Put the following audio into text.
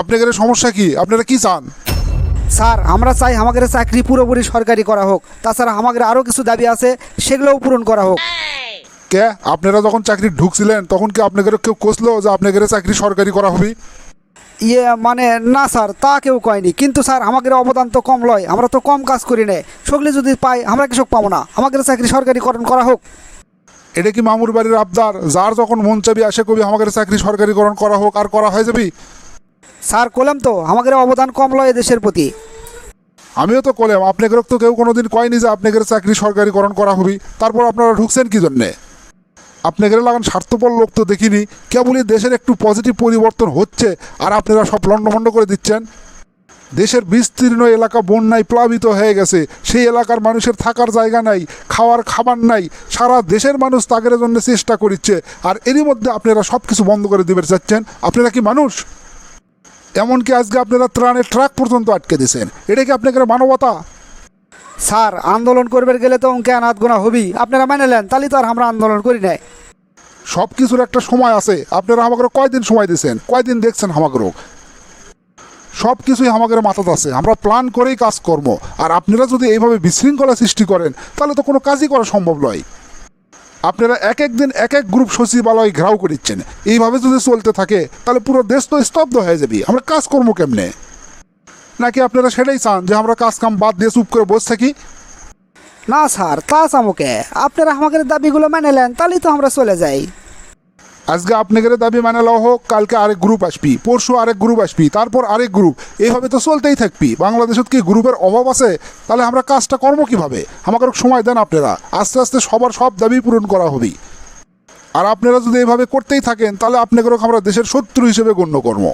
আপনাদের সমস্যা কি? আপনারা কি চান? স্যার আমরা চাই আমাদের চাকরি পুরোপুরি সরকারি করা হোক। তাছাড়া আমাদের আরও কিছু দাবি আছে সেগুলোও পূরণ করা হোক। কে? আপনারা যখন চাকরি ঢুকছিলেন তখন কি আপনাদের কেউ কোসলো যে আপনাদের চাকরি সরকারি করা হবে? ইয়ে মানে না স্যার তা কেউ কয়নি। কিন্তু স্যার আমাদের অবদান তো কম লয় আমরা তো কম কাজ করি না। সগলি যদি পাই আমরা কৃষক পাবো না। আমাদের চাকরি সরকারিকরণ করা হোক। এটা কি মামুর বাড়ির আবদার? যার যখন মন চাবি আসে কবি আমাদের চাকরি সরকারিকরণ করা হোক আর করা হয়ে যাবি? স্যার, কলাম তো। আমাদের অবদান কম লয় দেশের প্রতি। আমিও তো কলাম। আপনাদের তো কেউ কোনোদিন কয়নি যে আপনাদের চাকরি সরকারিকরণ করা হবে। তারপর আপনারা ঢুকছেন কি জন্যে? আপনাদের লাগান স্বার্থপর লোক তো দেখিনি। কেবলই দেশের একটু পজিটিভ পরিবর্তন হচ্ছে আর আপনারা সব লণ্ডভণ্ড করে দিচ্ছেন। দেশের বিস্তীর্ণ এলাকা বন্যায় প্লাবিত হয়ে গেছে। সেই এলাকার মানুষের থাকার জায়গা নাই, খাওয়ার খাবার নাই। সারা দেশের মানুষ তাগের জন্য চেষ্টা করছে আর এরই মধ্যে আপনারা সব কিছু বন্ধ করে দিতে চাচ্ছেন। আপনারা কি মানুষ? এমনকি আজকে আপনারা ত্রাণের ট্রাক পর্যন্ত আটকে দিয়েছেন। এটা কি আপনাদের মানবতা? স্যার আন্দোলন করবে গেলে তো অঙ্কে আনাত গোনা হবি আপনারা মেনে নেন তাহলে তো আর আমরা আন্দোলন করি নাই। সব কিছুর একটা সময় আছে। আপনারা আমাকে কয়দিন সময় দিয়েছেন? কয়দিন দেখছেন আমাকেও সব কিছুই আমাদের মাথাত আছে। আমরা প্ল্যান করেই কাজ কর্ম আর আপনারা যদি এইভাবে বিশৃঙ্খলা সৃষ্টি করেন তাহলে তো কোনো কাজই করা সম্ভব নয়। আপনারা এক এক দিন এক এক গ্রুপ সচিবালয় ঘেরাও দিচ্ছেন এইভাবে যদি চলতে থাকে, তাহলে পুরো দেশ তো স্তব্ধ হয়ে যাবে। আমরা কাজকর্ম কেমনে? নাকি আপনারা সেটাই চান যে আমরা কাজ কাম বাদ দিয়ে চুপ করে বসে থাকি? না স্যার, তা চামুকে। আপনারা আমাদের দাবিগুলো মেনে নেন, তাহলেই তো আমরা চলে যাই। আজকে আপনাদের দাবি মানে লও হোক, কালকে আরেক গ্রুপ আসবি, পরশু আরেক গ্রুপ আসবি, তারপর আরেক গ্রুপ এইভাবে তো চলতেই থাকবি। বাংলাদেশত কি গ্রুপের অভাব আছে? তাহলে আমরা কাজটা কর্ম কীভাবে? আমাকে সময় দেন আপনারা। আস্তে আস্তে সবার সব দাবি পূরণ করা হবে। আর আপনারা যদি এইভাবে করতেই থাকেন, তাহলে আপনাদেরও আমরা দেশের শত্রু হিসেবে গণ্য কর্ম